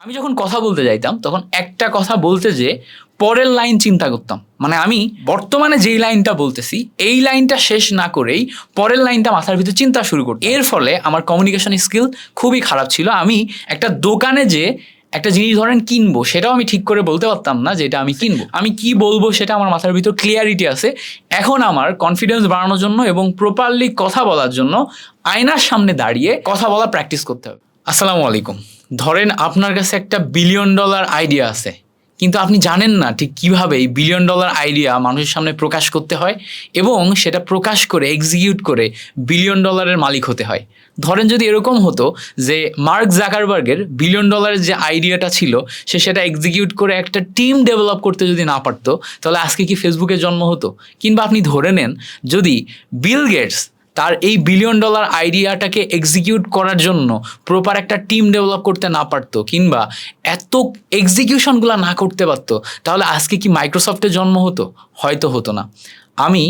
আমি যখন কথা বলতে যাইতাম, তখন একটা কথা বলতে যে পরের লাইন চিন্তা করতাম। মানে আমি বর্তমানে যেই লাইনটা বলতেছি, এই লাইনটা শেষ না করেই পরের লাইনটা মাথার ভিতর চিন্তা শুরু করতাম। এর ফলে আমার কমিউনিকেশন স্কিল খুবই খারাপ ছিল। আমি একটা দোকানে যে একটা জিনিস ধরেন কিনবো, সেটাও আমি ঠিক করে বলতে পারতাম না যে এটা আমি কিনবো। আমি কি বলব সেটা আমার মাথার ভিতর ক্লিয়ারিটি আছে। এখন আমার কনফিডেন্স বাড়ানোর জন্য এবং প্রপারলি কথা বলার জন্য আয়নার সামনে দাঁড়িয়ে কথা বলা প্র্যাকটিস করতে হবে। আসসালামু আলাইকুম। ধরেন আপনার কাছে একটা বিলিয়ন ডলার আইডিয়া আছে, কিন্তু আপনি জানেন না ঠিক কীভাবে এই বিলিয়ন ডলার আইডিয়া মানুষের সামনে প্রকাশ করতে হয় এবং সেটা প্রকাশ করে এক্সিকিউট করে বিলিয়ন ডলারের মালিক হতে হয়। ধরেন যদি এরকম হতো যে মার্ক জাকারবার্গের বিলিয়ন ডলারের যে আইডিয়াটা ছিল, সে সেটা এক্সিকিউট করে একটা টিম ডেভেলপ করতে যদি না পারতো, তাহলে আজকে কি ফেসবুকে জন্ম হতো? কিংবা আপনি ধরে নেন যদি বিল গেটস তার এই বিলিয়ন ডলার আইডিয়াটাকে এক্সিকিউট করার জন্য প্রপার একটা টিম ডেভেলপ করতে না পারতো কিংবা এত এক্সিকিউশনগুলো না করতে পারতো, তাহলে আজকে কি মাইক্রোসফটের জন্ম হতো? হয়তো হতো না। আমি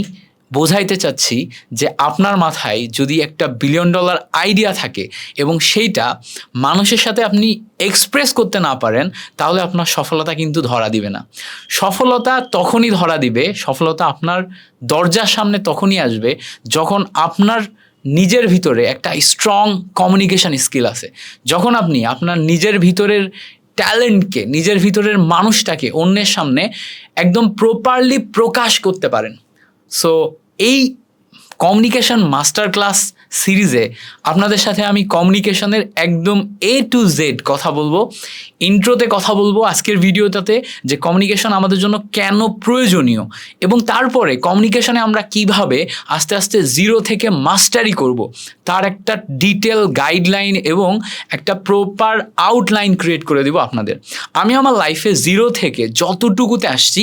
বোঝাইতে চাচ্ছি যে আপনার মাথায় যদি একটা বিলিয়ন ডলার আইডিয়া থাকে এবং সেইটা মানুষের সাথে আপনি এক্সপ্রেস করতে না পারেন, তাহলে আপনার সফলতা কিন্তু ধরা দিবে না। সফলতা তখনই ধরা দিবে, সফলতা আপনার দরজার সামনে তখনই আসবে যখন আপনার নিজের ভিতরে একটা স্ট্রং কমিউনিকেশন স্কিল আছে। যখন আপনি আপনার নিজের ভিতরের ট্যালেন্টকে নিজের ভিতরের মানুষটাকে অন্যের সামনে একদম প্রপারলি প্রকাশ করতে পারেন। সো এই কমিউনিকেশন মাস্টার ক্লাস সিরিজে আপনাদের সাথে আমি কমিউনিকেশনের একদম এ টু জেড কথা বলব। ইন্ট্রোতে কথা বলব আজকের ভিডিওটাতে যে কমিউনিকেশন আমাদের জন্য কেন প্রয়োজনীয় এবং তারপরে কমিউনিকেশনে আমরা কীভাবে আস্তে আস্তে জিরো থেকে মাস্টারি করব। তার একটা ডিটেল গাইডলাইন এবং একটা প্রপার আউটলাইন ক্রিয়েট করে দেবো আপনাদের। আমি আমার লাইফে জিরো থেকে যতটুকুতে আসছি,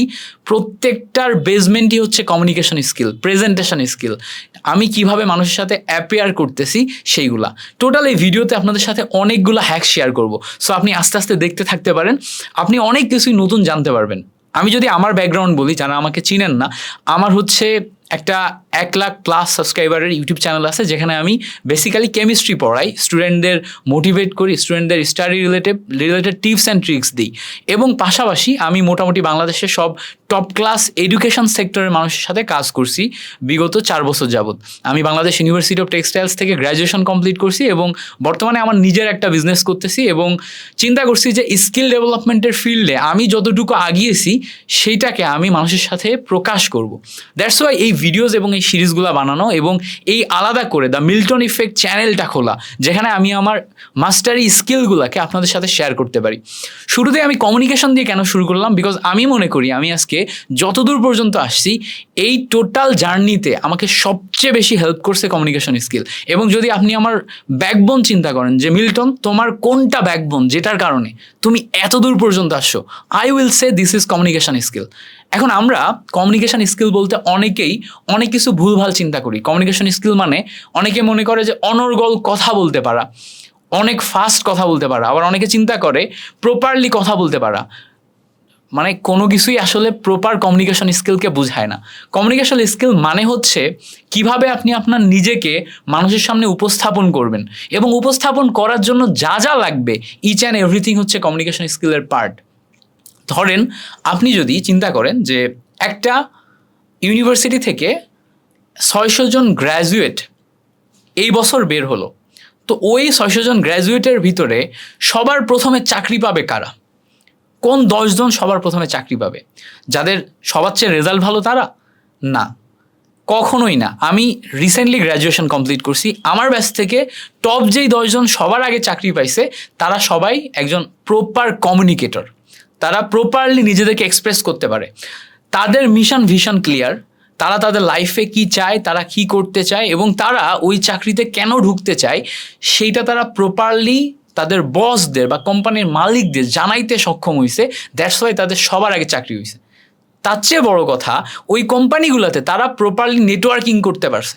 প্রত্যেকটার বেসমেন্টই হচ্ছে কমিউনিকেশন স্কিল প্রেজেন্টেশন স্কিল আমি কীভাবে মানুষের সাথে অ্যাপেয়ার করতেছি সেইগুলা। টোটাল এই ভিডিওতে আপনাদের সাথে অনেকগুলো হ্যাক শেয়ার করব। সো আপনি আস্তে আস্তে দেখতে থাকতে পারেন। আপনি অনেক কিছুই নতুন জানতে পারবেন। আমি যদি আমার ব্যাকগ্রাউন্ড বলি, যারা আমাকে চিনেন না, আমার হচ্ছে একটা এক লাখ প্লাস সাবস্ক্রাইবারের ইউটিউব চ্যানেল আছে, যেখানে আমি বেসিক্যালি কেমিস্ট্রি পড়াই। স্টুডেন্টদের মোটিভেট করি স্টুডেন্টদের study related related tips and tricks দিই। এবং পাশাপাশি আমি মোটামুটি বাংলাদেশের সব টপ ক্লাস এডুকেশন সেক্টরের মানুষের সাথে কাজ করছি বিগত চার বছর যাবৎ। আমি বাংলাদেশ ইউনিভার্সিটি অফ টেক্সটাইলস থেকে গ্র্যাজুয়েশন কমপ্লিট করছি এবং বর্তমানে আমার নিজের একটা বিজনেস করতেছি এবং চিন্তা করছি যে স্কিল ডেভেলপমেন্টের ফিল্ডে আমি যতটুকু আগিয়েছি, সেইটাকে আমি মানুষের সাথে প্রকাশ করব। দ্যাটস ওয়াই এই ভিডিওস এবং এই সিরিজগুলো বানানো এবং এই আলাদা করে দ্য মিল্টন ইফেক্ট চ্যানেলটা খোলা, যেখানে আমি আমার মাস্টারি স্কিলগুলোকে আপনাদের সাথে শেয়ার করতে পারি। শুরুতে আমি কমিউনিকেশন দিয়ে কেন শুরু করলাম? বিকজ আমি মনে করি, আমি আজকে যতদূর পর্যন্ত আসছি, এই টোটাল জার্নিতে আমাকে সবচেয়ে বেশি হেল্প করছে কমিউনিকেশন স্কিল এবং যদি আপনি আমার ব্যাকবোন চিন্তা করেন যে, মিল্টন, তোমার কোনটা ব্যাকবোন যেটার কারণে তুমি এত দূর পর্যন্ত আসছো? I will say this is communication skill এখন আমরা কমিউনিকেশন স্কিল বলতে অনেকেই অনেক কিছু ভুলভাল চিন্তা করি। কমিউনিকেশন স্কিল মানে অনেকে মনে করে যে অনর্গল কথা বলতে পারা, অনেক ফাস্ট কথা বলতে পারা, আবার অনেকে চিন্তা করে প্রপারলি কথা বলতে পারা। মানে কোনো কিছুই আসলে প্রপার কমিউনিকেশন স্কিলকে বোঝায় না। কমিউনিকেশন স্কিল মানে হচ্ছে কীভাবে আপনি আপনার নিজেকে মানুষের সামনে উপস্থাপন করবেন এবং উপস্থাপন করার জন্য যা যা লাগবে ইচ অ্যান্ড এভরিথিং হচ্ছে কমিউনিকেশন স্কিলের পার্ট ধরেন আপনি যদি চিন্তা করেন যে একটা ইউনিভার্সিটি থেকে ছয়শো জন গ্র্যাজুয়েট এই বছর বের হলো, তো ওই ছয়শো জন গ্র্যাজুয়েটের ভিতরে সবার প্রথমে চাকরি পাবে কারা? কোন দশজন সবার প্রথমে চাকরি পাবে? যাদের সবার চেয়ে রেজাল্ট ভালো তারা? না, কখনোই না। আমি রিসেন্টলি গ্র্যাজুয়েশন কমপ্লিট করছি, আমার ব্যাচ থেকে টপ যেই দশজন সবার আগে চাকরি পাইছে, তারা সবাই একজন প্রপার কমিউনিকেটর তারা প্রপারলি নিজেদেরকে এক্সপ্রেস করতে পারে। তাদের মিশন ভিশন ক্লিয়ার তারা তাদের লাইফে কি চায়, তারা কি করতে চায় এবং তারা ওই চাকরিতে কেন ঢুকতে চায়, সেইটা তারা প্রপারলি তাদের বসদের বা কোম্পানির মালিকদের জানাইতে সক্ষম হয়েছে দ্যাটস ওয়াই তাদের সবার আগে চাকরি হয়েছে তার চেয়ে বড় কথা, ওই কোম্পানিগুলোতে তারা প্রপারলি নেটওয়ার্কিং করতে পারছে।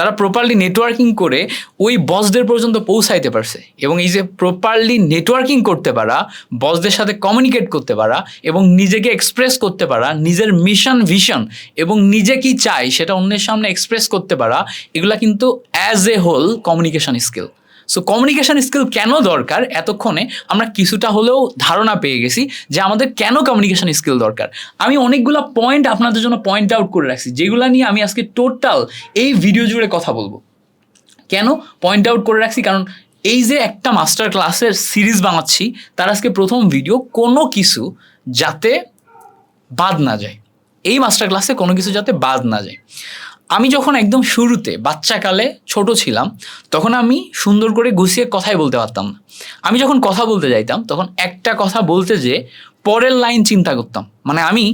তারা প্রপারলি নেটওয়ার্কিং করে ওই বসদের পর্যন্ত পৌঁছাইতে পারছে। এবং এই যে প্রপারলি নেটওয়ার্কিং করতে পারা বসদের সাথে কমিউনিকেট করতে পারা, এবং নিজেকে এক্সপ্রেস করতে পারা, নিজের মিশন ভিশন এবং নিজে কি চাই সেটা অন্যের সামনে এক্সপ্রেস করতে পারা, এগুলা কিন্তু as a whole communication skill so communication skill কেন দরকার? এতক্ষণে আমরা কিছুটা হলেও ধারণা পেয়ে গেছি যে আমাদের কেন কমিউনিকেশন স্কিল দরকার। আমি অনেকগুলো পয়েন্ট আপনাদের জন্য পয়েন্ট আউট করে রাখছি, যেগুলো নিয়ে আমি আজকে টোটাল এই ভিডিও জুড়ে কথা বলব। কেন? পয়েন্ট আউট করে রাখছি কারণ এই যে একটা মাস্টার ক্লাসের সিরিজ বানাচ্ছি, তার আজকে প্রথম ভিডিও কোনো কিছু যাতে বাদ না যায়। এই মাস্টার ক্লাসে কোনো কিছু যাতে বাদ না যায়। আমি যখন একদম শুরুতে বাচ্চাকালে ছোট ছিলাম, তখন আমি সুন্দর করে গুছিয়ে কথাই বলতে পারতাম না। আমি যখন কথা বলতে যাইতাম, তখন একটা কথা বলতে যে পরের লাইন চিন্তা করতাম। মানে আমি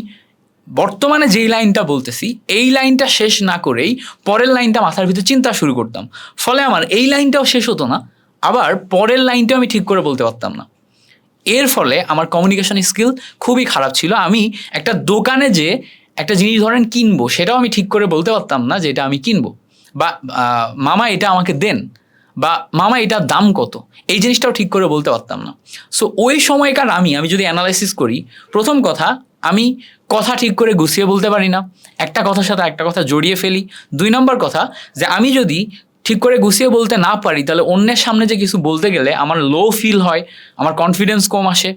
বর্তমানে যেই লাইনটা বলতেছি, এই লাইনটা শেষ না করেই পরের লাইনটা মাথার ভিতরে চিন্তা শুরু করতাম। ফলে আমার এই লাইনটাও শেষ হতো না, আবার পরের লাইনটাও আমি ঠিক করে বলতে পারতাম না। এর ফলে আমার কমিউনিকেশন স্কিল খুবই খারাপ ছিল। আমি একটা দোকানে যে একটা জিনিস ধরেন কিনবো, সেটাও আমি ঠিক করে বলতে পারতাম না যে এটা আমি কিনবো। বা মামা এটা আমাকে দেন, বা মামা এটার দাম কত? এই জিনিসটাও ঠিক করে বলতে পারতাম না। সো ওই সময়কার আমি আমি যদি অ্যানালাইসিস করি, প্রথম কথা, আমি কথা ঠিক করে গুছিয়ে বলতে পারি না। একটা কথার সাথে একটা কথা জড়িয়ে ফেলি। দুই নম্বর কথা, যে আমি যদি ঠিক করে গুছিয়ে বলতে না পারি, তাহলে অন্যের সামনে যে কিছু বলতে গেলে আমার লো ফিল হয়, আমার কনফিডেন্স কম আসে।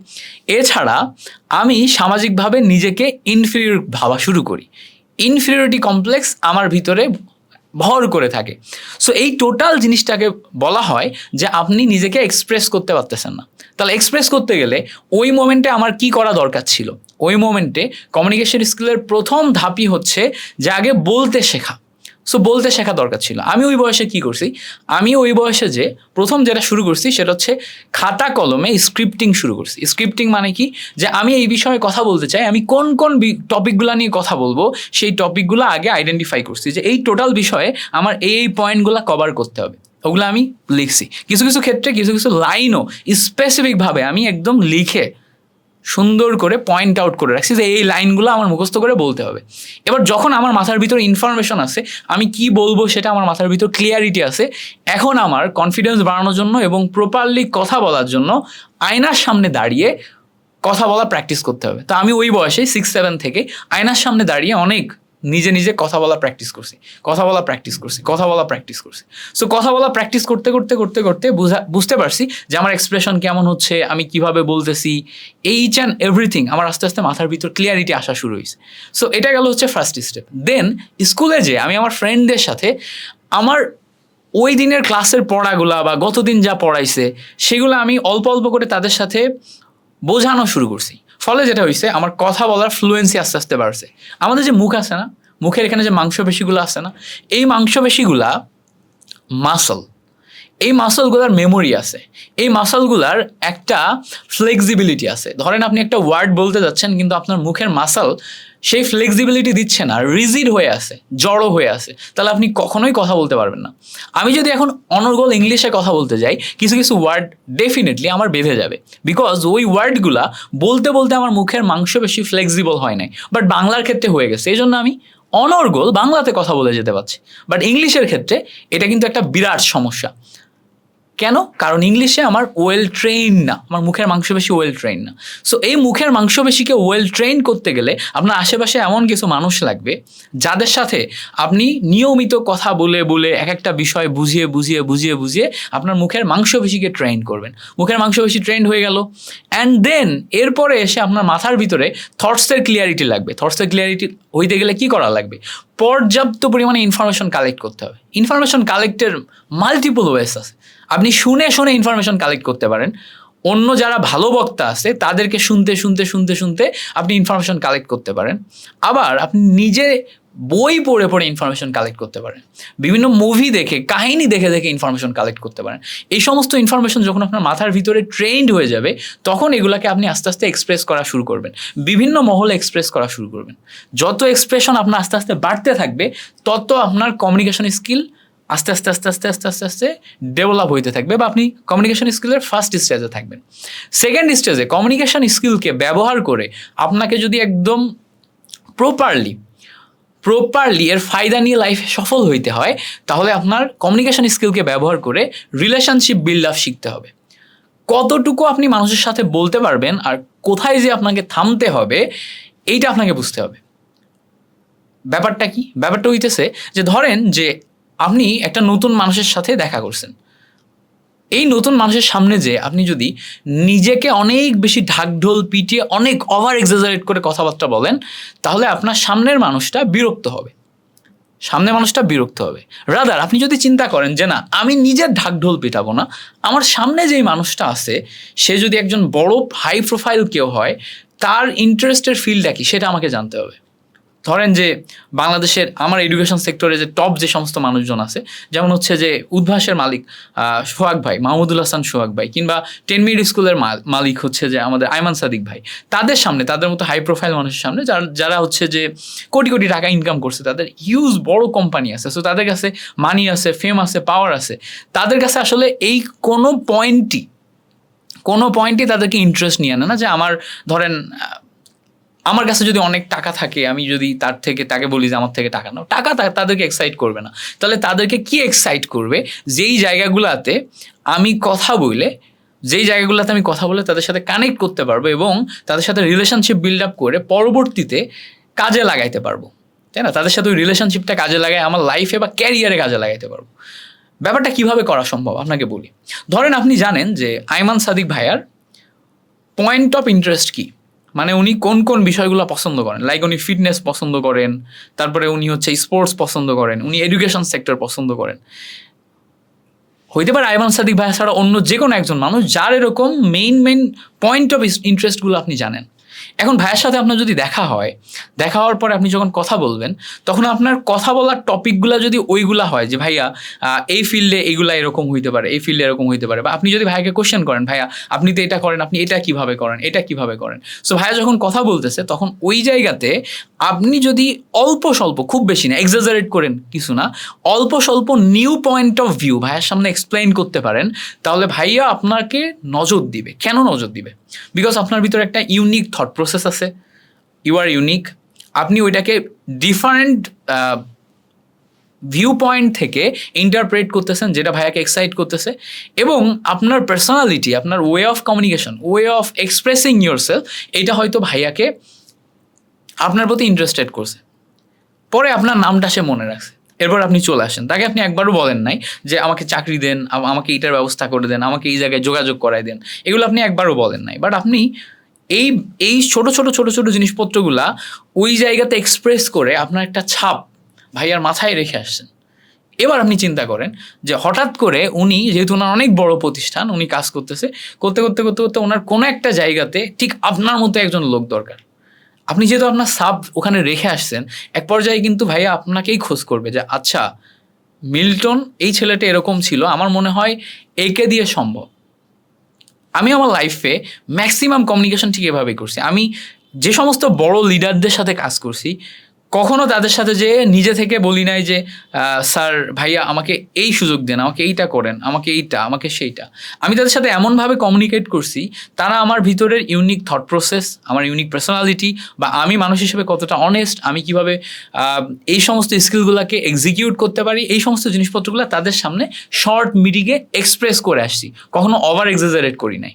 এছাড়া আমি সামাজিকভাবে নিজেকে ইনফিরিয়র ভাবা শুরু করি। ইনফিরিয়রিটি কমপ্লেক্স আমার ভিতরে ভর করে থাকে। সো এই টোটাল জিনিসটাকে বলা হয় যে আপনি নিজেকে এক্সপ্রেস করতে পারতেছেন না। তাহলে এক্সপ্রেস করতে গেলে ওই মোমেন্টে আমার কি করা দরকার ছিল? ওই মোমেন্টে কমিউনিকেশন স্কিলের প্রথম ধাপই হচ্ছে যে আগে বলতে শেখা। সো বলতে শেখা দরকার ছিল। আমি ওই বয়সে কি করছি? আমি ওই বয়সে যে প্রথম যেটা শুরু করছি সেটা হচ্ছে খাতা কলমে স্ক্রিপ্টিং শুরু করছি। স্ক্রিপ্টিং মানে কি? যে আমি এই বিষয়ে কথা বলতে চাই, আমি কোন কোন টপিকগুলো নিয়ে কথা বলব, সেই টপিকগুলো আগে আইডেন্টিফাই করছি যে এই টোটাল বিষয়ে আমার এই এই পয়েন্টগুলো কভার করতে হবে। ওগুলো আমি লিখছি। কিছু কিছু ক্ষেত্রে কিছু কিছু লাইনও স্পেসিফিকভাবে আমি একদম লিখে সুন্দর করে পয়েন্ট আউট করে রাখছি যে এই লাইনগুলো আমার মুখস্থ করে বলতে হবে। এবার যখন আমার মাথার ভিতর ইনফরমেশন আছে আমি কি বলব সেটা আমার মাথার ভিতর ক্লিয়ারিটি আছে এখন আমার কনফিডেন্স বাড়ানোর জন্য এবং প্রপারলি কথা বলার জন্য আয়নার সামনে দাঁড়িয়ে কথা বলা প্র্যাকটিস করতে হবে। তো আমি ওই বয়সে সিক্স সেভেন থেকে আয়নার সামনে দাঁড়িয়ে অনেক নিজে নিজে কথা বলা প্র্যাকটিস করছি, কথা বলা প্র্যাকটিস করছি, কথা বলা প্র্যাকটিস করছি। সো কথা বলা প্র্যাকটিস করতে করতে করতে করতে বুঝা, বুঝতে পারছি যে আমার এক্সপ্রেশন কেমন হচ্ছে, আমি কীভাবে বলতেছি এইচ অ্যান্ড এভরিথিং আমার আস্তে আস্তে মাথার ভিতর ক্লিয়ারিটি আসা শুরু হয়েছে। সো এটা গেল হচ্ছে ফার্স্ট স্টেপ দেন স্কুলে যে আমি আমার ফ্রেন্ডদের সাথে আমার ওই দিনের ক্লাসের পড়াগুলা বা গতদিন যা পড়াইছে, সেগুলো আমি অল্প অল্প করে তাদের সাথে বোঝানো শুরু করছি। ফলে যেটা হয়েছে আমার কথা বলার ফ্লুয়েন্সি আস্তে আস্তে বাড়ছে। আমাদের যে মুখ আছে না, মুখের এখানে যে মাংসপেশিগুলো আছে না, এই মাংসপেশিগুলা মাসল এই মাসলগুলার মেমোরি আছে। এই মাসলগুলার একটা ফ্লেক্সিবিলিটি আছে। ধরেন আপনি একটা ওয়ার্ড বলতে যাচ্ছেন, কিন্তু আপনার মুখের মাসল সেই ফ্লেক্সিবিলিটি দিচ্ছে না রিজিড হয়ে আছে, জড়ো হয়ে আছে। তাহলে আপনি কখনোই কথা বলতে পারবেন না। আমি যদি এখন অনর্গল ইংলিশে কথা বলতে যাই, কিছু কিছু ওয়ার্ড ডেফিনেটলি আমার বেঁধে যাবে। বিকজ ওই ওয়ার্ডগুলা বলতে বলতে আমার মুখের মাংস বেশি ফ্লেক্সিবল হয় নাই। বাট বাংলার ক্ষেত্রে হয়ে গেছে। এই জন্য আমি অনর্গল বাংলাতে কথা বলে যেতে পারছি। বাট ইংলিশের ক্ষেত্রে এটা কিন্তু একটা বিরাট সমস্যা। কেন? কারণ ইংলিশে আমার ওয়েল ট্রেন না। আমার মুখের মাংসপেশি ওয়েল ট্রেন না। সো এই মুখের মাংসপেশিকে ওয়েল ট্রেন করতে গেলে আপনার আশেপাশে এমন কিছু মানুষ লাগবে, যাদের সাথে আপনি নিয়মিত কথা বলে বলে এক একটা বিষয় বুঝিয়ে বুঝিয়ে বুঝিয়ে বুঝিয়ে আপনার মুখের মাংসপেশিকে ট্রেন করবেন। মুখের মাংসপেশি ট্রেন্ড হয়ে গেল। অ্যান্ড দেন এরপরে এসে আপনার মাথার ভিতরে থটসের ক্লিয়ারিটি লাগবে। থটসের ক্লিয়ারিটি হইতে গেলে কি করা লাগবে? পর্যাপ্ত পরিমাণে ইনফরমেশন কালেক্ট করতে হবে। ইনফরমেশন কালেক্টের মাল্টিপল ওয়েস আছে। আপনি শুনে শুনে ইনফরমেশন কালেক্ট করতে পারেন। অন্য যারা ভালো বক্তা আছে, তাদেরকে শুনতে শুনতে শুনতে শুনতে আপনি ইনফরমেশন কালেক্ট করতে পারেন। আবার আপনি নিজে বই পড়ে পড়ে ইনফরমেশন কালেক্ট করতে পারেন। বিভিন্ন মুভি দেখে, কাহিনী দেখে দেখে ইনফরমেশন কালেক্ট করতে পারেন। এই সমস্ত ইনফরমেশন যখন আপনার মাথার ভিতরে ট্রেন্ড হয়ে যাবে, তখন এগুলাকে আপনি আস্তে আস্তে এক্সপ্রেস করা শুরু করবেন। বিভিন্ন মহলে এক্সপ্রেস করা শুরু করবেন। যত এক্সপ্রেশন আপনার আস্তে আস্তে বাড়তে থাকবে, তত আপনার কমিউনিকেশন স্কিল আস্তে আস্তে আস্তে আস্তে আস্তে আস্তে আস্তে ডেভেলপ হইতে থাকবে বা আপনি কমিউনিকেশন স্কিলের ফার্স্ট স্টেজে থাকবেন। সেকেন্ড স্টেজে কমিউনিকেশন স্কিলকে ব্যবহার করে আপনাকে যদি একদম প্রপারলি প্রপারলি এর ফায়দা নিয়ে লাইফে সফল হইতে হয়, তাহলে আপনার কমিউনিকেশন স্কিলকে ব্যবহার করে রিলেশনশিপ বিল্ড আপ শিখতে হবে। কতটুকু আপনি মানুষের সাথে বলতে পারবেন আর কোথায় যে আপনাকে থামতে হবে, এইটা আপনাকে বুঝতে হবে। ব্যাপারটা কি? ব্যাপারটা হইতেছে যে ধরেন যে আপনি একটা নতুন মানুষের সাথে দেখা করছেন। এই নতুন মানুষের সামনে যে আপনি যদি নিজেকে অনেক বেশি ঢাকঢোল পিটিয়ে অনেক ওভার এক্সাজারেট করে কথাবার্তা বলেন, তাহলে আপনার সামনের মানুষটা বিরক্ত হবে। সামনের মানুষটা বিরক্ত হবে। রাদার আপনি যদি চিন্তা করেন যে না, আমি নিজের ঢাকঢোল পিটাবো না, আমার সামনে যেই মানুষটা আছে, সে যদি একজন বড় হাই প্রোফাইল কেউ হয়, তার ইন্টারেস্টের ফিল্ডটা কি সেটা আমাকে জানতে হবে। ধরেন যে বাংলাদেশের আমার এডুকেশন সেক্টরে যে টপ যে সমস্ত মানুষজন আছে, যেমন হচ্ছে যে উদ্ভাসের মালিক সোহাগ ভাই, মাহমুদুল হাসান সোহাগ ভাই, কিংবা টেন স্কুলের মাল- মালিক হচ্ছে যে আমাদের আইমান সাদিক ভাই। তাদের সামনে, তাদের মতো হাই প্রোফাইল মানুষের সামনে যারা যারা হচ্ছে যে কোটি কোটি টাকা ইনকাম করছে, তাদের হিউজ বড় কোম্পানি আছে। সো তাদের কাছে মানি আছে ফেম আছে পাওয়ার আছে। তাদের কাছে আসলে এই কোনো পয়েন্টই কোনো পয়েন্টই তাদেরকে ইন্টারেস্ট নিয়ে আনে না যে আমার, ধরেন আমার কাছে যদি অনেক টাকা থাকে, আমি যদি তার থেকে, তাকে বলি যে আমার থেকে টাকা নাও, টাকা তাদেরকে এক্সাইট করবে না। তাহলে তাদেরকে কি এক্সাইট করবে? যেই জায়গাগুলোতে আমি কথা বলে, যেই জায়গাগুলোতে আমি কথা বলে তাদের সাথে কানেক্ট করতে পারব এবং তাদের সাথে রিলেশনশিপ বিল্ড আপ করে পরবর্তীতে কাজে লাগাইতে পারব। তাই না? তাদের সাথে ওই রিলেশনশিপটা কাজে লাগাই আমার লাইফে বা ক্যারিয়ারে কাজে লাগাইতে পারব। ব্যাপারটা কীভাবে করা সম্ভব? আপনাকে বলি। ধরেন আপনি জানেন যে আইমান সাদিক ভাইয়ার পয়েন্ট অফ ইন্টারেস্ট কি? মানে উনি কোন কোন বিষয়গুলো পছন্দ করেন? লাইক উনি ফিটনেস পছন্দ করেন, তারপরে উনি হচ্ছে স্পোর্টস পছন্দ করেন, উনি এডুকেশন সেক্টর পছন্দ করেন। হইতে পারে আইমান সাদিক ভাইয়া ছাড়া অন্য যে কোনো একজন মানুষ, যার এরকম মেইন মেইন পয়েন্ট অফ ইন্টারেস্টগুলো আপনি জানেন। এখন ভাইয়ের সাথে আপনার যদি দেখা হয়, দেখা হওয়ার পরে আপনি যখন কথা বলবেন, তখন আপনার কথা বলার টপিকগুলো যদি ওইগুলা হয় যে, ভাইয়া এই ফিল্ডে এইগুলা এরকম হইতে পারে, এই ফিল্ডে এরকম হইতে পারে। বা আপনি যদি ভাইকে কোশ্চেন করেন, ভাইয়া, আপনি তো এটা করেন, আপনি এটা কীভাবে করেন, এটা কীভাবে করেন? সো ভাইয়া যখন কথা বলতেছে, তখন ওই জায়গাতে আপনি যদি অল্প স্বল্প, খুব বেশি না এক্সাজারেট করেন কিছু না, অল্প স্বল্প নিউ পয়েন্ট অফ ভিউ ভাইয়ার সামনে এক্সপ্লেইন করতে পারেন, তাহলে ভাইয়া আপনাকে নজর দিবে। কেন নজর দিবে? বিকজ আপনার ভিতরে একটা ইউনিক থট প্রসেস আছে। ইউ আর ইউনিক আপনি ওইটাকে ডিফারেন্ট ভিউ পয়েন্ট থেকে ইন্টারপ্রেট করতেছেন, যেটা ভাইয়াকে এক্সাইট করতেছে। এবং আপনার পার্সোনালিটি আপনার way of communication way of expressing yourself এটা হয়তো ভাইয়াকে আপনার প্রতি ইন্টারেস্টেড করছে। পরে আপনার নামটা সে মনে রাখছে। এরপর আপনি চলে আসেন। তাকে আপনি একবারও বলেন নাই যে, আমাকে চাকরি দেন আমাকে এইটার ব্যবস্থা করে দেন, আমাকে এই জায়গায় যোগাযোগ করাই দেন। এগুলো আপনি একবারও বলেন নাই। বাট আপনি এই এই ছোট ছোট ছোট ছোট জিনিসপত্রগুলা ওই জায়গাতে এক্সপ্রেস করে আপনার একটা ছাপ ভাইয়ার মাথায় রেখে আসছেন। এবার আপনি চিন্তা করেন যে, হঠাৎ করে উনি যেহেতু ওনার অনেক বড় প্রতিষ্ঠান, উনি কাজ করতেছে, করতে করতে করতে করতে ওনার কোনো একটা জায়গাতে ঠিক আপনার মতো একজন লোক দরকার। আপনি যেহেতু আপনার সাব ওখানে রেখে আসছেন, এক পর্যায়ে কিন্তু ভাইয়া আপনাকেই খোঁজ করবে যে আচ্ছা মিল্টন এই ছেলেটা এরকম ছিল, আমার মনে হয় একে দিয়ে সম্ভব। আমি আমার লাইফে ম্যাক্সিমাম কমিউনিকেশন ঠিক এভাবেই করছি। আমি যে সমস্ত বড় লিডারদের সাথে কাজ করছি কখনো তাদের সাথে যে নিজে থেকে বলি নাই যে স্যার, ভাইয়া, আমাকে এই সুযোগ দেন, আমাকে এইটা করেন, আমাকে এইটা, আমাকে সেইটা। আমি তাদের সাথে এমনভাবে কমিউনিকেট করছি, তারা আমার ভিতরের ইউনিক থট প্রসেস আমার ইউনিক পার্সোনালিটি বা আমি মানুষ হিসেবে কতটা অনেস্ট আমি কীভাবে এই সমস্ত স্কিলগুলোকে এক্সিকিউট করতে পারি, এই সমস্ত জিনিসপত্রগুলো তাদের সামনে শর্ট মিটিংয়ে এক্সপ্রেস করে আসছি। কখনো ওভার এক্সাজারেট করি নাই।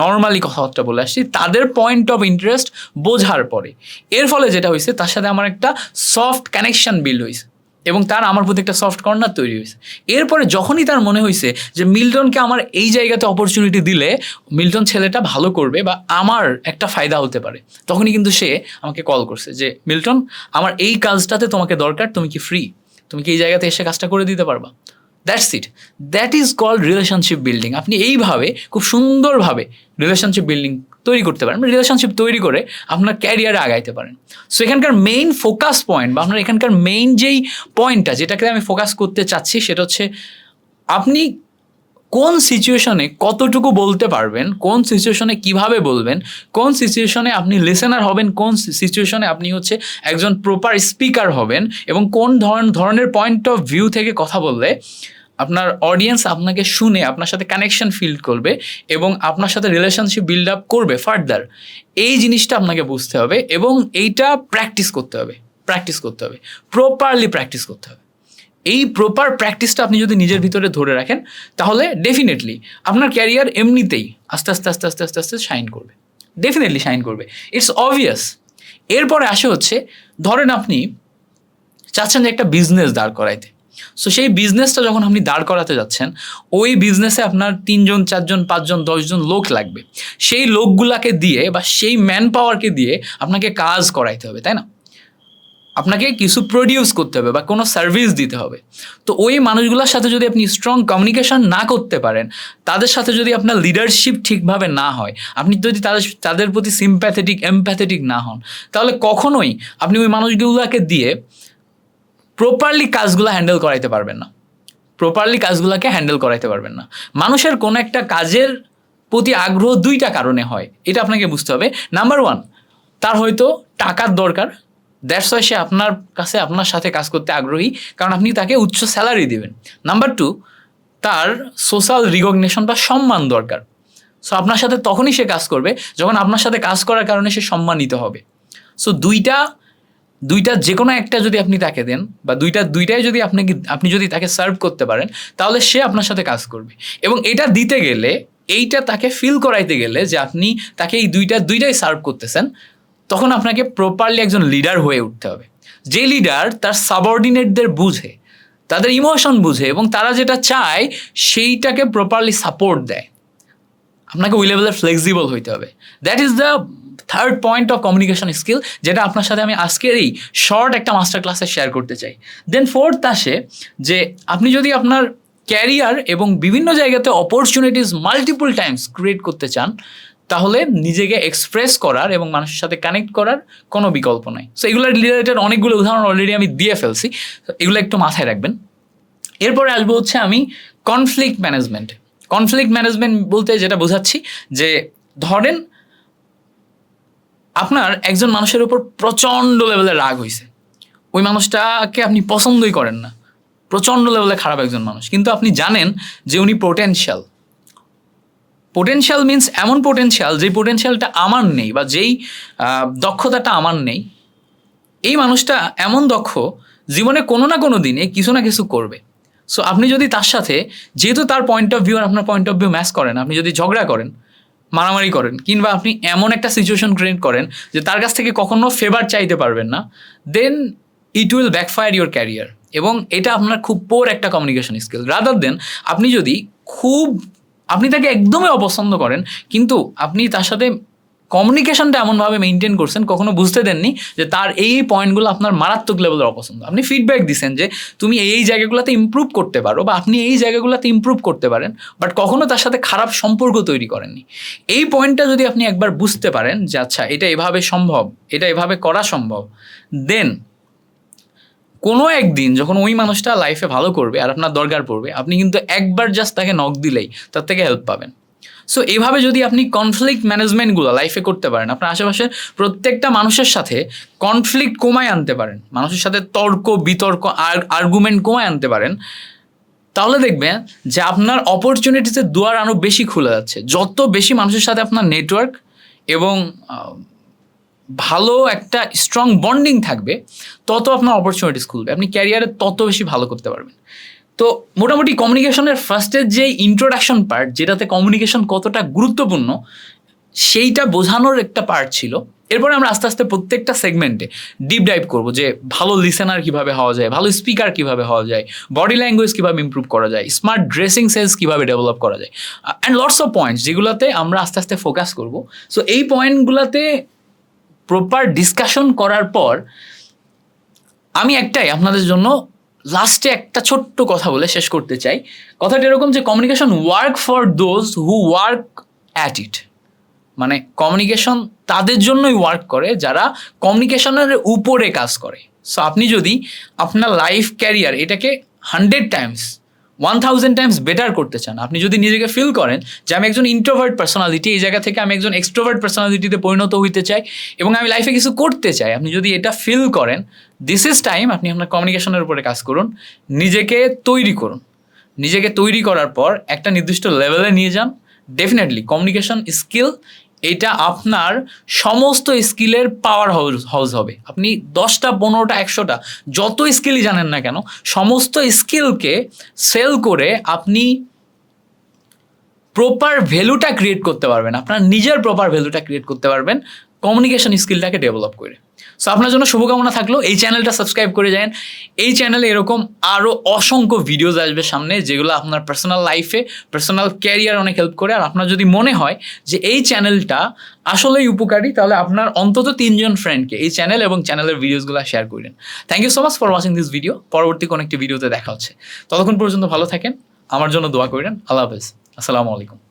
নর্মালি কথাবার্তা বলে আসছি, তাদের পয়েন্ট অফ ইন্টারেস্ট বোঝার পরে। এর ফলে যেটা হয়েছে তার সাথে আমার একটা সফট কানেকশন বিল্ড হয়েছে এবং তার আমার প্রতি একটা সফট কর্নার তৈরি হয়েছে এরপরে যখনই তার মনে হয়েছে যে মিল্টনকে আমার এই জায়গাতে অপরচুনিটি দিলে, মিল্টন ছেলেটা ভালো করবে বা আমার একটা ফায়দা হতে পারে। তখনই কিন্তু সে আমাকে কল করছে যে, মিল্টন, আমার এই কাজটাতে তোমাকে দরকার, তুমি কি ফ্রি তুমি কি এই জায়গাতে এসে কাজটা করে দিতে পারবা? That's it that is call relationship building আপনি এইভাবে, খুব সুন্দরভাবে রিলেশনশিপ বিল্ডিং তৈরি করতে পারেন। রিলেশনশিপ তৈরি করে আপনার ক্যারিয়ারে আগাইতে পারেন। সো এখানকার মেইন ফোকাস পয়েন্ট বা আপনার এখানকার মেইন যেই পয়েন্টটা যেটাকে আমি ফোকাস করতে চাচ্ছি, সেটা হচ্ছে আপনি কোন সিচুয়েশনে কতটুকু বলতে পারবেন, কোন সিচুয়েশনে কীভাবে বলবেন, কোন সিচুয়েশনে আপনি লিসেনার হবেন, কোন সিচুয়েশনে আপনি হচ্ছে একজন প্রপার স্পিকার হবেন এবং কোন ধরন ধরনের পয়েন্ট অফ ভিউ থেকে কথা বললে আপনার অডিয়েন্স আপনাকে শুনে আপনার সাথে কানেকশন ফিল করবে এবং আপনার সাথে রিলেশনশিপ বিল্ড আপ করবে ফার্দার এই জিনিসটা আপনাকে বুঝতে হবে এবং এইটা প্র্যাকটিস করতে হবে প্র্যাকটিস করতে হবে প্রপারলি প্র্যাকটিস করতে হবে। এই প্রপার প্র্যাকটিসটা আপনি যদি নিজের ভিতরে ধরে রাখেন, তাহলে ডেফিনেটলি আপনার ক্যারিয়ার এমনিতেই আস্তে আস্তে আস্তে আস্তে আস্তে আস্তে শাইন করবে। ডেফিনেটলি শাইন করবে। ইটস অবভিয়াস এরপরে আসে হচ্ছে, ধরেন আপনি চাচ্ছেন যে একটা বিজনেস দাঁড় করাইতে। সো সেই বিজনেসটা যখন আপনি দাঁড় করাতে যাচ্ছেন, ওই বিজনেসে আপনার তিনজন, চারজন, পাঁচজন, দশজন লোক লাগবে। সেই লোকগুলাকে দিয়ে বা সেই ম্যান পাওয়ারকে দিয়ে আপনাকে কাজ করাইতে হবে, তাই না? আপনাকে কিছু প্রডিউস করতে হবে বা কোনো সার্ভিস দিতে হবে। তো ওই মানুষগুলোর সাথে যদি আপনি স্ট্রং কমিউনিকেশন না করতে পারেন, তাদের সাথে যদি আপনার লিডারশিপ ঠিকভাবে না হয়, আপনি যদি তাদের তাদের প্রতি সিম্প্যাথেটিক এমপ্যাথেটিক না হন, তাহলে কখনোই আপনি ওই মানুষগুলোকে দিয়ে প্রপারলি কাজগুলো হ্যান্ডেল করাইতে পারবেন না। প্রপারলি কাজগুলোকে হ্যান্ডেল করাইতে পারবেন না। মানুষের কোনো একটা কাজের প্রতি আগ্রহ দুইটা কারণে হয়, এটা আপনাকে বুঝতে হবে। নাম্বার ওয়ান তার হয়তো টাকার দরকার দ্যাটস ওয়াই সে আপনার কাছে, আপনার সাথে কাজ করতে আগ্রহী, কারণ আপনি তাকে উচ্চ স্যালারি দেবেন। নাম্বার টু তার সোশ্যাল রিকগনিশন বা সম্মান দরকার। সো আপনার সাথে তখনই সে কাজ করবে, যখন আপনার সাথে কাজ করার কারণে সে সম্মানিত হবে। সো দুইটা দুইটা যে কোনো একটা যদি আপনি তাকে দেন, বা দুইটা, দুইটাই যদি আপনাকে, আপনি যদি তাকে সার্ভ করতে পারেন, তাহলে সে আপনার সাথে কাজ করবে। এবং এটা দিতে গেলে, এইটা তাকে ফিল করাইতে গেলে যে আপনি তাকে এই দুইটা, দুইটাই সার্ভ করতেছেন তখন আপনাকে প্রপারলি একজন লিডার হয়ে উঠতে হবে। যে লিডার তার সাবঅর্ডিনেটদের বুঝে, তাদের ইমোশন বুঝে এবং তারা যেটা চায় সেইটাকে প্রপারলি সাপোর্ট দেয়। আপনাকে ওই লেভেলের ফ্লেক্সিবল হইতে হবে। That is the third point of communication skill যেটা আপনার সাথে আমি আজকের এই শর্ট একটা মাস্টার ক্লাসে শেয়ার করতে চাই। দেন ফোর্থ আসে যে আপনি যদি আপনার ক্যারিয়ার এবং বিভিন্ন জায়গাতে অপরচুনিটিস মাল্টিপল টাইমস ক্রিয়েট করতে চান তাহলে নিজেকে এক্সপ্রেস করার এবং মানুষের সাথে কানেক্ট করার কোনো বিকল্প নাই। সো এগুলোর রিলেটেড অনেকগুলো উদাহরণ অলরেডি আমি দিয়ে ফেলছি। এগুলো একটু মাথায় রাখবেন। এরপরে আসব হচ্ছে আমি কনফ্লিক্ট ম্যানেজমেন্ট কনফ্লিক্ট ম্যানেজমেন্ট বলতে যেটা বোঝাচ্ছি যে, ধরেন আপনার একজন মানুষের উপর প্রচণ্ড লেভেলের রাগ হয়েছে ওই মানুষটাকে আপনি পছন্দই করেন না। প্রচণ্ড লেভেলে খারাপ একজন মানুষ। কিন্তু আপনি জানেন যে উনি পোটেনশিয়াল পোটেনশিয়াল মিন্স এমন পোটেনশিয়াল যে পোটেনশিয়ালটা আমার নেই বা যেই দক্ষতাটা আমার নেই, এই মানুষটা এমন দক্ষ জীবনে কোনো না কোনো দিনে কিছু না কিছু করবে। সো আপনি যদি তার সাথে, যেহেতু তার পয়েন্ট অফ ভিউ আর আপনার পয়েন্ট অফ ভিউ ম্যাচ করেন আপনি যদি ঝগড়া করেন, মারামারি করেন, কিংবা আপনি এমন একটা সিচুয়েশন ক্রিয়েট করেন যে তার কাছ থেকে কখনো ফেভার চাইতে পারবেন না then it will backfire your career এবং এটা আপনার খুব পোর একটা কমিউনিকেশন স্কিল রাদার দেন আপনি যদি খুব আপনি তাকে একদমই অপছন্দ করেন, কিন্তু আপনি তার সাথে কমিউনিকেশনটা এমনভাবে মেনটেন করছেন, কখনো বুঝতে দেননি যে তার এই পয়েন্টগুলো আপনার মারাত্মক লেভেলের অপছন্দ। আপনি ফিডব্যাক দিচ্ছেন যে তুমি এই জায়গাগুলোতে ইম্প্রুভ করতে পারো বা আপনি এই জায়গাগুলোতে ইমপ্রুভ করতে পারেন বাট কখনো তার সাথে খারাপ সম্পর্ক তৈরি করেননি। এই পয়েন্টটা যদি আপনি একবার বুঝতে পারেন যে আচ্ছা এটা এভাবে সম্ভব, এটা এভাবে করা সম্ভব দেন কোনো একদিন যখন ওই মানুষটা লাইফে ভালো করবে আর আপনার দরকার পড়বে, আপনি কিন্তু একবার জাস্ট তাকে নক দিলেই তার থেকে হেল্প পাবেন। সো এইভাবে যদি আপনি কনফ্লিক্ট ম্যানেজমেন্টগুলো লাইফে করতে পারেন, আপনার আশেপাশের প্রত্যেকটা মানুষের সাথে কনফ্লিক্ট কমায় আনতে পারেন, মানুষের সাথে তর্ক, বিতর্ক, আর আর্গুমেন্ট কমায় আনতে পারেন, তাহলে দেখবেন যে আপনার অপরচুনিটিতে দুয়ার আরও বেশি খুলে যাচ্ছে। যত বেশি মানুষের সাথে আপনার নেটওয়ার্ক এবং ভালো একটা স্ট্রং বন্ডিং থাকবে, তত আপনার অপরচুনিটিস খুলবে আপনি ক্যারিয়ারে তত বেশি ভালো করতে পারবেন। তো মোটামুটি কমিউনিকেশনের ফার্স্টের যে ইন্ট্রোডাকশন পার্ট যেটাতে কমিউনিকেশন কতটা গুরুত্বপূর্ণ, সেইটা বোঝানোর একটা পার্ট ছিল। এরপরে আমরা আস্তে আস্তে প্রত্যেকটা সেগমেন্টে ডিপ ডাইভ করব যে ভালো লিসেনার কীভাবে হওয়া যায়, ভালো স্পিকার কীভাবে হওয়া যায় বডি ল্যাঙ্গুয়েজ কীভাবে ইমপ্রুভ করা যায় স্মার্ট ড্রেসিং সেন্স কীভাবে ডেভেলপ করা যায়। অ্যান্ড লটস অফ পয়েন্টস যেগুলোতে আমরা আস্তে আস্তে ফোকাস করব। সো এই পয়েন্টগুলোতে প্রপার ডিসকাশন করার পর আমি একটাই আপনাদের জন্য লাস্টে একটা ছোট্ট কথা বলে শেষ করতে চাই। কথাটা এরকম যে communication work for those who work at it মানে কমিউনিকেশন তাদের জন্যই ওয়ার্ক করে, যারা কমিউনিকেশনের উপরে কাজ করে। সো আপনি যদি আপনার লাইফ ক্যারিয়ার এটাকে hundred times one thousand times better করতে চান। আপনি যদি নিজেকে ফিল করেন যে আমি একজন ইন্ট্রোভার্ট পার্সোনালিটি এই জায়গা থেকে আমি একজন এক্সট্রোভার্ট পার্সোনালিটিতে পরিণত হইতে চাই এবং আমি লাইফে কিছু করতে চাই, আপনি যদি এটা ফিল করেন দিস ইজ টাইম আপনি আপনার কমিউনিকেশনের উপরে কাজ করুন, নিজেকে তৈরি করুন। নিজেকে তৈরি করার পর একটা নির্দিষ্ট লেভেলে নিয়ে যান। ডেফিনেটলি কমিউনিকেশন স্কিল এটা আপনার সমস্ত স্কিলের পাওয়ার হাউস হাউস হবে। আপনি দশটা, পনেরোটা, একশোটা, যত স্কিলই জানেন না কেন, সমস্ত স্কিলকে সেল করে আপনি প্রপার ভ্যালুটা ক্রিয়েট করতে পারবেন। আপনার নিজের প্রপার ভ্যালুটা ক্রিয়েট করতে পারবেন। কমিউনিকেশন স্কিলটাকে ডেভেলপ করে। সো আপনার জন্য শুভকামনা থাকল। এই চ্যানেলটা সাবস্ক্রাইব করে যান। এই চ্যানেলে এরকম আরও অসংখ্য ভিডিওজ আসবে সামনে, যেগুলো আপনার পার্সোনাল লাইফে পার্সোনাল ক্যারিয়ার অনেক হেল্প করে। আর আপনার যদি মনে হয় যে এই চ্যানেলটা আসলেই উপকারী, তাহলে আপনার অন্তত তিনজন ফ্রেন্ডকে এই চ্যানেল এবং চ্যানেলের ভিডিওসগুলো শেয়ার করেন thank you so much for watching this video পরবর্তী কোনো একটি ভিডিওতে দেখা হচ্ছে। ততক্ষণ পর্যন্ত ভালো থাকেন। আমার জন্য দোয়া করেন। আল্লাহ হাফেজ। আসসালামু আলাইকুম।